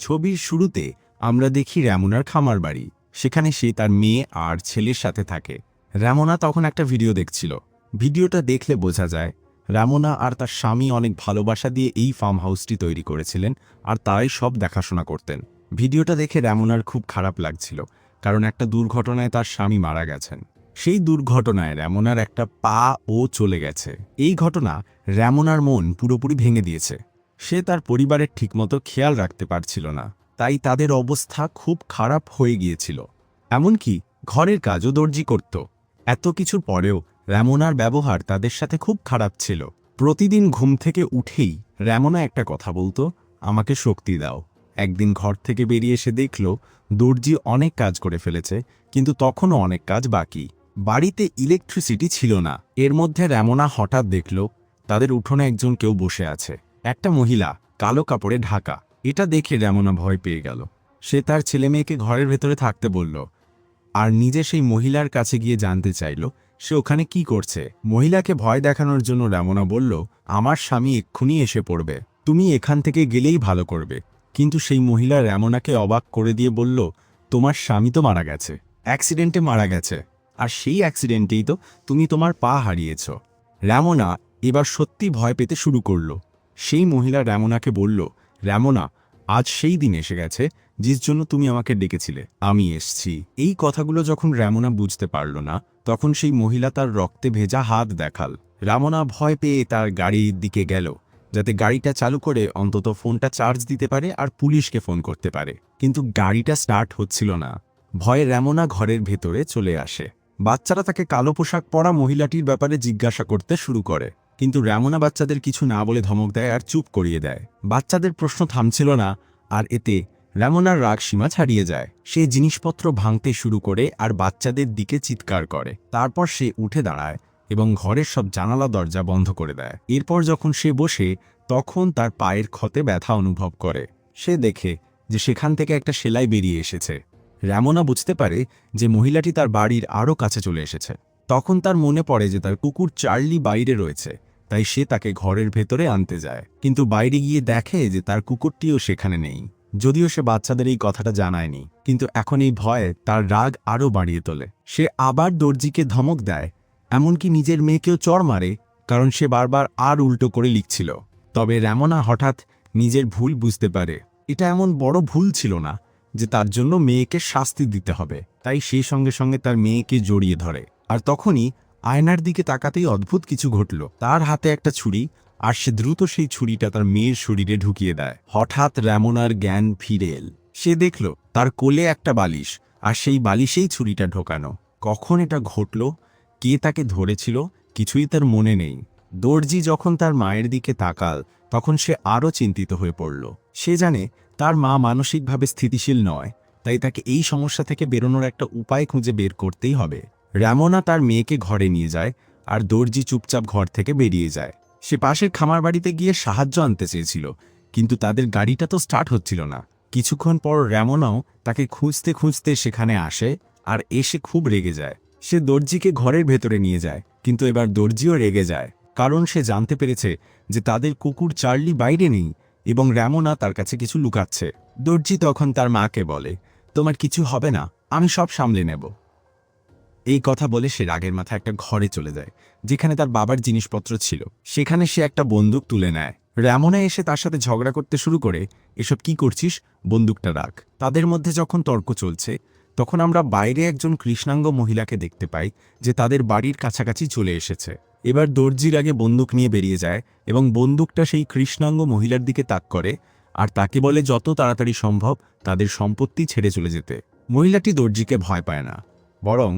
ছবির শুরুতে আমরা দেখি র্যামোনার খামার বাড়ি। সেখানে সে তার মেয়ে আর ছেলের সাথে থাকে। র্যামোনা তখন একটা ভিডিও দেখছিল। ভিডিওটা দেখলে বোঝা যায়, র্যামোনা আর তার স্বামী অনেক ভালোবাসা দিয়ে এই ফার্ম হাউসটি তৈরি করেছিলেন আর তারাই সব দেখাশোনা করতেন। ভিডিওটা দেখে র্যামোনার খুব খারাপ লাগছিল, কারণ একটা দুর্ঘটনায় তার স্বামী মারা গেছেন। সেই দুর্ঘটনায় র্যামোনার একটা পা ও চলে গেছে। এই ঘটনা র্যামোনার মন পুরোপুরি ভেঙে দিয়েছে। সে তার পরিবারের ঠিকমতো খেয়াল রাখতে পারছিল না। তাই তাদের অবস্থা খুব খারাপ হয়ে গিয়েছিল। এমনকি ঘরের কাজও দর্জি করত। এত কিছুর পরেও র্যামোনার ব্যবহার তাদের সাথে খুব খারাপ ছিল। প্রতিদিন ঘুম থেকে উঠেই, র্যামোনা, একটা কথা বলতো? আমাকে শক্তি দাও। একদিন ঘর থেকে বেরিয়ে এসে দেখল, দর্জি অনেক কাজ করে ফেলেছে, কিন্তু তখনও অনেক কাজ বাকি। বাড়িতে ইলেকট্রিসিটি ছিল না। এর মধ্যে র্যামোনা হঠাৎ দেখল, তাদের উঠোনে একজন কেউ বসে আছে। একটা মহিলা কালো কাপড়ে ঢাকা। এটা দেখে র্যামোনা ভয় পেয়ে গেল। সে তার ছেলে মেয়েকে ঘরের ভেতরে থাকতে বলল, আর নিজে সেই মহিলার কাছে গিয়ে জানতে চাইল, সে ওখানে কি করছে? মহিলাকে ভয় দেখানোর জন্য রেমনা বলল, আমার স্বামী এক্ষুনি এসে পড়বে। তুমি এখান থেকে গেলেই ভালো করবে। কিন্তু সেই মহিলা রেমনাকে অবাক করে দিয়ে বলল, তোমার স্বামী তো মারা গেছে। অ্যাক্সিডেন্টে মারা গেছে। আর সেই অ্যাক্সিডেন্টেই তো তুমি তোমার পা হারিয়েছ। রেমনা এবার সত্যি ভয় পেতে শুরু করল। সেই মহিলা র্যামোনাকে বলল, র্যামোনা, আজ সেই দিন এসে গেছে জিস জন্য তুমি আমাকে ডেকেছিলে। আমি এসছি। এই কথাগুলো যখন র্যামোনা বুঝতে পারল না, তখন সেই মহিলা তার রক্তে ভেজা হাত দেখাল। রামোনা ভয় পেয়ে তার গাড়ির দিকে গেল, যাতে গাড়িটা চালু করে অন্তত ফোনটা চার্জ দিতে পারে আর পুলিশকে ফোন করতে পারে। কিন্তু গাড়িটা স্টার্ট হচ্ছিল না। ভয়ে র্যামোনা ঘরের ভেতরে চলে আসে। বাচ্চারা তাকে কালো পোশাক পরা মহিলাটির ব্যাপারে জিজ্ঞাসা করতে শুরু করে। কিন্তু র্যামোনা বাচ্চাদের কিছু না বলে ধমক দেয় আর চুপ করিয়ে দেয়। বাচ্চাদের প্রশ্ন থামছিল না, আর এতে র্যামোনার রাগ সীমা ছাড়িয়ে যায়। সে জিনিসপত্র ভাঙতে শুরু করে আর বাচ্চাদের দিকে চিৎকার করে। তারপর সে উঠে দাঁড়ায় এবং ঘরের সব জানালা দরজা বন্ধ করে দেয়। এরপর যখন সে বসে, তখন তার পায়ের ক্ষতে ব্যথা অনুভব করে। সে দেখে যে সেখান থেকে একটা সেলাই বেরিয়ে এসেছে। র্যামোনা বুঝতে পারে যে মহিলাটি তার বাড়ির আরও কাছে চলে এসেছে। তখন তার মনে পড়ে যে তার কুকুর চার্লি বাইরে রয়েছে। তাই সে তাকে ঘরের ভেতরে আনতে যায়। কিন্তু বাইরে গিয়ে দেখে যে তার কুকুরটিও সেখানে নেই। যদিও সে বাচ্চাদের এই কথাটা জানায়নি, কিন্তু এখন এই ভয়ে তার রাগ আরও বাড়িয়ে তোলে। সে আবার দর্জিকে ধমক দেয়, এমনকি নিজের মেয়েকেও চড় মারে, কারণ সে বারবার আর উল্টো করে লিখছিল। তবে রেমনা হঠাৎ নিজের ভুল বুঝতে পারে। এটা এমন বড় ভুল ছিল না যে তার জন্য মেয়েকে শাস্তি দিতে হবে। তাই সেই সঙ্গে সঙ্গে তার মেয়েকে জড়িয়ে ধরে। আর তখনই আয়নার দিকে তাকাতেই অদ্ভুত কিছু ঘটল। তার হাতে একটা ছুরি, আর সে দ্রুত সেই ছুরিটা তার মেয়ের শরীরে ঢুকিয়ে দেয়। হঠাৎ র্যামোনার জ্ঞান ফিরে এল। সে দেখল, তার কোলে একটা বালিশ, আর সেই বালিশেই ছুরিটা ঢোকানো। কখন এটা ঘটল? কে তাকে ধরেছিল? কিছুই তার মনে নেই। দর্জি যখন তার মায়ের দিকে তাকাল, তখন সে আরও চিন্তিত হয়ে পড়ল। সে জানে, তার মা মানসিকভাবে স্থিতিশীল নয়, তাই তাকে এই সমস্যা থেকে বেরোনোর একটা উপায় খুঁজে বের করতেই হবে। র্যামোনা তার মেয়েকে ঘরে নিয়ে যায় আর দর্জি চুপচাপ ঘর থেকে বেরিয়ে যায়। সে পাশের খামার বাড়িতে গিয়ে সাহায্য আনতে চেয়েছিল, কিন্তু তাদের গাড়িটা তো স্টার্ট হচ্ছিল না। কিছুক্ষণ পর র্যামোনাও তাকে খুঁজতে খুঁজতে সেখানে আসে আর এসে খুব রেগে যায়। সে দর্জিকে ঘরের ভেতরে নিয়ে যায়, কিন্তু এবার দর্জিও রেগে যায়, কারণ সে জানতে পেরেছে যে তাদের কুকুর চার্লি বাইরে নেই এবং র্যামোনা তার কাছে কিছু লুকাচ্ছে। দর্জি তখন তার মাকে বলে, তোমার কিছু হবে না, আমি সব সামলে নেব। এই কথা বলে সে রাগের মাথা একটা ঘরে চলে যায়, যেখানে তার বাবার জিনিসপত্র ছিল। সেখানে সে একটা বন্দুক তুলে নেয়। র্যামোনা এসে তার সাথে ঝগড়া করতে শুরু করে, এসব কি করছিস? বন্দুকটা রাখ। তাদের মধ্যে যখন তর্ক চলছে, তখন আমরা বাইরে একজন কৃষ্ণাঙ্গ মহিলাকে দেখতে পাই, যে তাদের বাড়ির কাছাকাছি চলে এসেছে। এবার দর্জির আগে বন্দুক নিয়ে বেরিয়ে যায় এবং বন্দুকটা সেই কৃষ্ণাঙ্গ মহিলার দিকে তাক করে আর তাকে বলে, যত তাড়াতাড়ি সম্ভব তাদের সম্পত্তি ছেড়ে চলে যেতে। মহিলাটি দর্জিকে ভয় পায় না, বরং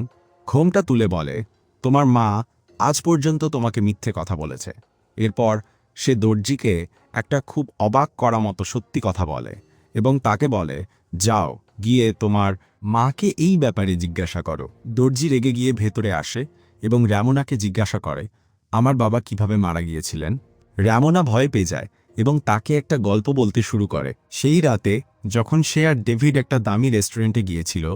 ঘোমটা তুলে বলে, তোমার মা আজ পর্যন্ত তোমাকে মিথ্যে কথা বলেছে। এরপর সে দর্জিকে একটা খুব অবাক করা মতো সত্যি কথা বলে এবং তাকে বলে, যাও, গিয়ে তোমার মাকে এই ব্যাপারে জিজ্ঞাসা করো। দর্জি রেগে গিয়ে ভেতরে আসে এবং র্যামোনাকে জিজ্ঞাসা করে, আমার বাবা কীভাবে মারা গিয়েছিলেন? র্যামোনা ভয় পেয়ে যায় এবং তাকে একটা গল্প বলতে শুরু করে। সেই রাতে যখন সে আর ডেভিড একটা দামি রেস্টুরেন্টে গিয়েছিল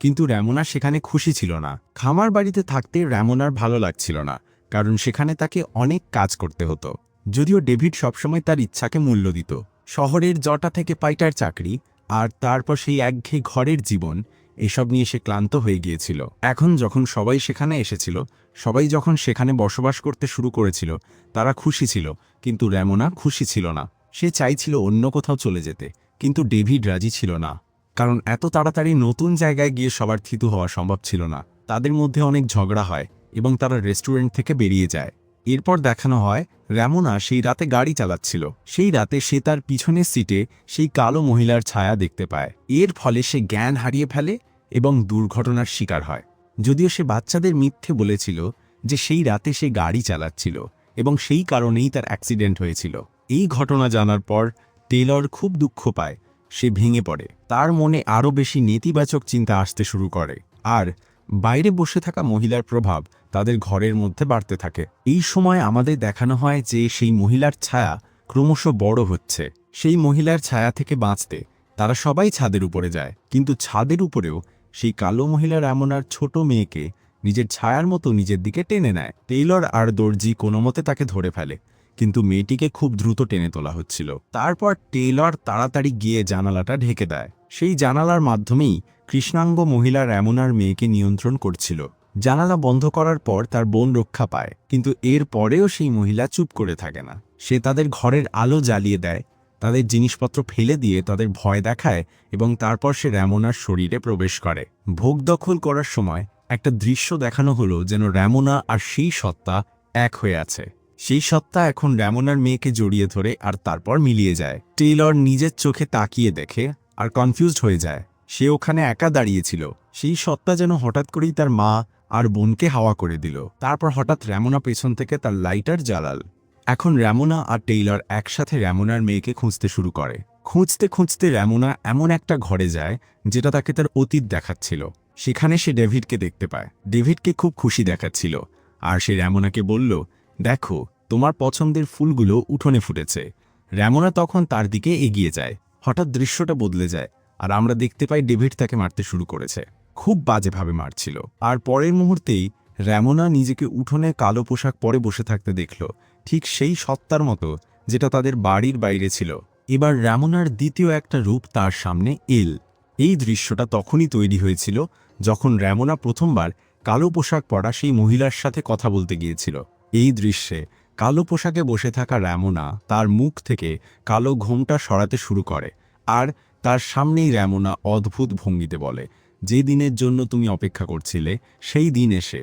কিন্তু র্যামোনা সেখানে খুশি ছিল না। খামার বাড়িতে থাকতে র্যামোনার ভালো লাগছিল না, কারণ সেখানে তাকে অনেক কাজ করতে হতো। যদিও ডেভিড সবসময় তার ইচ্ছাকে মূল্য দিত। শহরের জটা থেকে পাইটার চাকরি, আর তারপর সেই একঘেয়ে ঘরের জীবন, এসব নিয়ে সে ক্লান্ত হয়ে গিয়েছিল। এখন যখন সবাই সেখানে এসেছিল, সবাই যখন সেখানে বসবাস করতে শুরু করেছিল, তারা খুশি ছিল, কিন্তু র্যামোনা খুশি ছিল না। সে চাইছিল অন্য কোথাও চলে যেতে, কিন্তু ডেভিড রাজি ছিল না। কারণ এত তাড়াতাড়ি নতুন জায়গায় গিয়ে সবার থিতু হওয়া সম্ভব ছিল না। তাদের মধ্যে অনেক ঝগড়া হয় এবং তারা রেস্টুরেন্ট থেকে বেরিয়ে যায়। এরপর দেখানো হয়, র্যামোনা সেই রাতে গাড়ি চালাচ্ছিল। সেই রাতে সে তার পিছনের সিটে সেই কালো মহিলার ছায়া দেখতে পায়। এর ফলে সে জ্ঞান হারিয়ে ফেলে এবং দুর্ঘটনার শিকার হয়। যদিও সে বাচ্চাদের মিথ্যে বলেছিল যে সেই রাতে সে গাড়ি চালাচ্ছিল এবং সেই কারণেই তার অ্যাক্সিডেন্ট হয়েছিল। এই ঘটনা জানার পর টেলর খুব দুঃখ পায় সে ভেঙে পড়ে। তার মনে আরও বেশি নেতিবাচক চিন্তা আসতে শুরু করে। আর বাইরে বসে থাকা মহিলার প্রভাব তাদের ঘরের মধ্যে বাড়তে থাকে। এই সময় আমাদের দেখানো হয় যে সেই মহিলার ছায়া ক্রমশ বড় হচ্ছে। সেই মহিলার ছায়া থেকে বাঁচতে তারা সবাই ছাদের উপরে যায়। কিন্তু ছাদের উপরেও সেই কালো মহিলার এমন আর ছোট মেয়েকে নিজের ছায়ার মতো নিজের দিকে টেনে নেয়। টেইলর আর দর্জি কোনো মতে তাকে ধরে ফেলে। কিন্তু মেয়েটিকে খুব দ্রুত টেনে তোলা হচ্ছিল। তারপর টেইলর তাড়াতাড়ি গিয়ে জানালাটা ঢেকে দেয়। সেই জানালার মাধ্যমেই কৃষ্ণাঙ্গ মহিলা র্যামোনার মেয়েকে নিয়ন্ত্রণ করছিল। জানালা বন্ধ করার পর তার বোন রক্ষা পায়, কিন্তু এর পরেও সেই মহিলা চুপ করে থাকে না। সে তাদের ঘরের আলো জ্বালিয়ে দেয়, তাদের জিনিসপত্র ফেলে দিয়ে তাদের ভয় দেখায় এবং তারপর সে র্যামোনার শরীরে প্রবেশ করে। ভোগ দখল করার সময় একটা দৃশ্য দেখানো হলো যেন র্যামোনা আর সেই সত্তা এক হয়ে আছে। সেই সত্তা এখন র্যামোনার মেয়েকে জড়িয়ে ধরে আর তারপর মিলিয়ে যায়। টেইলর নিজের চোখে তাকিয়ে দেখে আর কনফিউজড হয়ে যায়। সে ওখানে একা দাঁড়িয়েছিল সেই সত্তা যেন হঠাৎ করেই তার মা আর বোনকে হাওয়া করে দিল। তারপর হঠাৎ র্যামোনা পেছন থেকে তার লাইটার জ্বালাল। এখন র্যামোনা আর টেইলর একসাথে র্যামোনার মেয়েকে খুঁজতে শুরু করে। খুঁজতে খুঁজতে র্যামোনা এমন একটা ঘরে যায়, যেটা তাকে তার অতীত দেখাচ্ছিল। সেখানে সে ডেভিডকে দেখতে পায়। ডেভিডকে খুব খুশি দেখাচ্ছিল। আর সে র্যামোনাকে বলল দেখো, তোমার পছন্দের ফুলগুলো উঠোনে ফুটেছে। র্যামোনা তখন তার দিকে এগিয়ে যায়। হঠাৎ দৃশ্যটা বদলে যায় আর আমরা দেখতে পাই ডেভিড তাকে মারতে শুরু করেছে। খুব বাজেভাবে মারছিল। আর পরের মুহূর্তেই র্যামোনা নিজেকে উঠোনে কালো পোশাক পরে বসে থাকতে দেখল। ঠিক সেই সত্তার মতো যেটা তাদের বাড়ির বাইরে ছিল। এবার র্যামোনার দ্বিতীয় একটা রূপ তার সামনে এল। এই দৃশ্যটা তখনই তৈরি হয়েছিল যখন র্যামোনা প্রথমবার কালো পোশাক পরা সেই মহিলার সাথে কথা বলতে গিয়েছিল। এই দৃশ্যে কালো পোশাকে বসে থাকা র্যামোনা তার মুখ থেকে কালো ঘোমটা সরাতে শুরু করে আর তার সামনেই র্যামোনা অদ্ভুত ভঙ্গিতে বলে, যে দিনের জন্য তুমি অপেক্ষা করছিলে, সেই দিন এসে।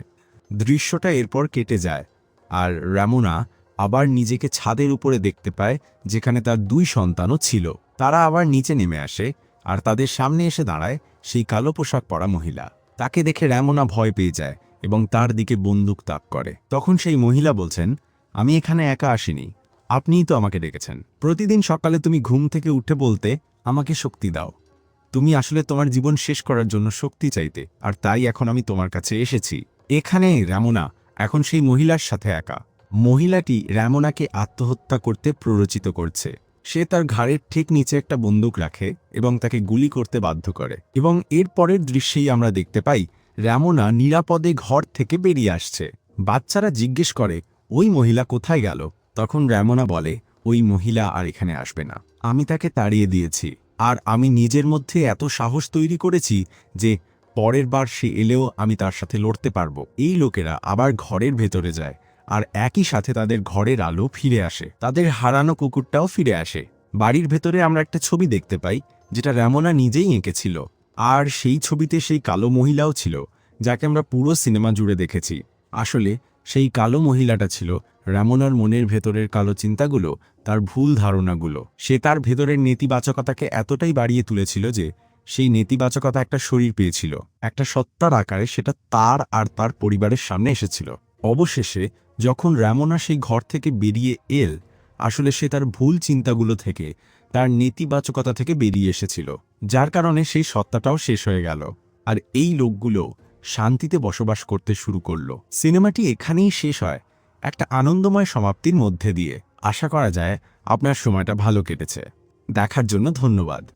দৃশ্যটা এরপর কেটে যায় আর র্যামোনা আবার নিজেকে ছাদের উপরে দেখতে পায়, যেখানে তার দুই সন্তানও ছিল। তারা আবার নিচে নেমে আসে আর তাদের সামনে এসে দাঁড়ায় সেই কালো পোশাক পরা মহিলা। তাকে দেখে র্যামোনা ভয় পেয়ে যায় এবং তার দিকে বন্দুক তাক করে। তখন সেই মহিলা বলছেন, আমি এখানে একা আসিনি। আপনিই তো আমাকে ডেকেছেন। প্রতিদিন সকালে তুমি ঘুম থেকে উঠে বলতে আমাকে শক্তি দাও। তুমি আসলে তোমার জীবন শেষ করার জন্য শক্তি চাইতে, আর তাই এখন আমি তোমার কাছে এসেছি। এখানে র্যামোনা এখন সেই মহিলার সাথে একা। মহিলাটি র্যামোনাকে আত্মহত্যা করতে প্ররোচিত করছে। সে তার ঘাড়ের ঠিক নিচে একটা বন্দুক রাখে এবং তাকে গুলি করতে বাধ্য করে। এবং এর পরের দৃশ্যেই আমরা দেখতে পাই র্যামোনা নিরাপদে ঘর থেকে বেরিয়ে আসছে। বাচ্চারা জিজ্ঞেস করে, ওই মহিলা কোথায় গেল? তখন র্যামোনা বলে, ওই মহিলা আর এখানে আসবে না। আমি তাকে তাড়িয়ে দিয়েছি। আর আমি নিজের মধ্যে এত সাহস তৈরি করেছি যে পরের বার সে এলেও আমি তার সাথে লড়তে পারব। এই লোকেরা আবার ঘরের ভেতরে যায়। আর একই সাথে তাদের ঘরের আলো ফিরে আসে। তাদের হারানো কুকুরটাও ফিরে আসে। বাড়ির ভেতরে আমরা একটা ছবি দেখতে পাই, যেটা র্যামোনা নিজেই এঁকেছিল। আর সেই ছবিতে সেই কালো মহিলাও ছিল, যাকে আমরা পুরো সিনেমা জুড়ে দেখেছি। আসলে সেই কালো মহিলাটা ছিল র্যামোনার মনের ভেতরের কালো চিন্তাগুলো, তার ভুল ধারণাগুলো। সে তার ভেতরের নেতিবাচকতাকে এতটাই বাড়িয়ে তুলেছিল যে সেই নেতিবাচকতা একটা শরীর পেয়েছিল, একটা সত্তার আকারে সেটা তার আর তার পরিবারের সামনে এসেছিল। অবশেষে যখন র্যামোনা সেই ঘর থেকে বেরিয়ে এল আসলে সে তার ভুল চিন্তাগুলো থেকে, তার নেতিবাচকতা থেকে বেরিয়ে এসেছিল, যার কারণে সেই সত্তাটাও শেষ হয়ে গেল। আর এই লোকগুলো শান্তিতে বসবাস করতে শুরু করল। সিনেমাটি এখানেই শেষ হয়, একটা আনন্দময় সমাপ্তির মধ্যে দিয়ে। আশা করা যায় আপনার সময়টা ভালো কেটেছে। দেখার জন্য ধন্যবাদ।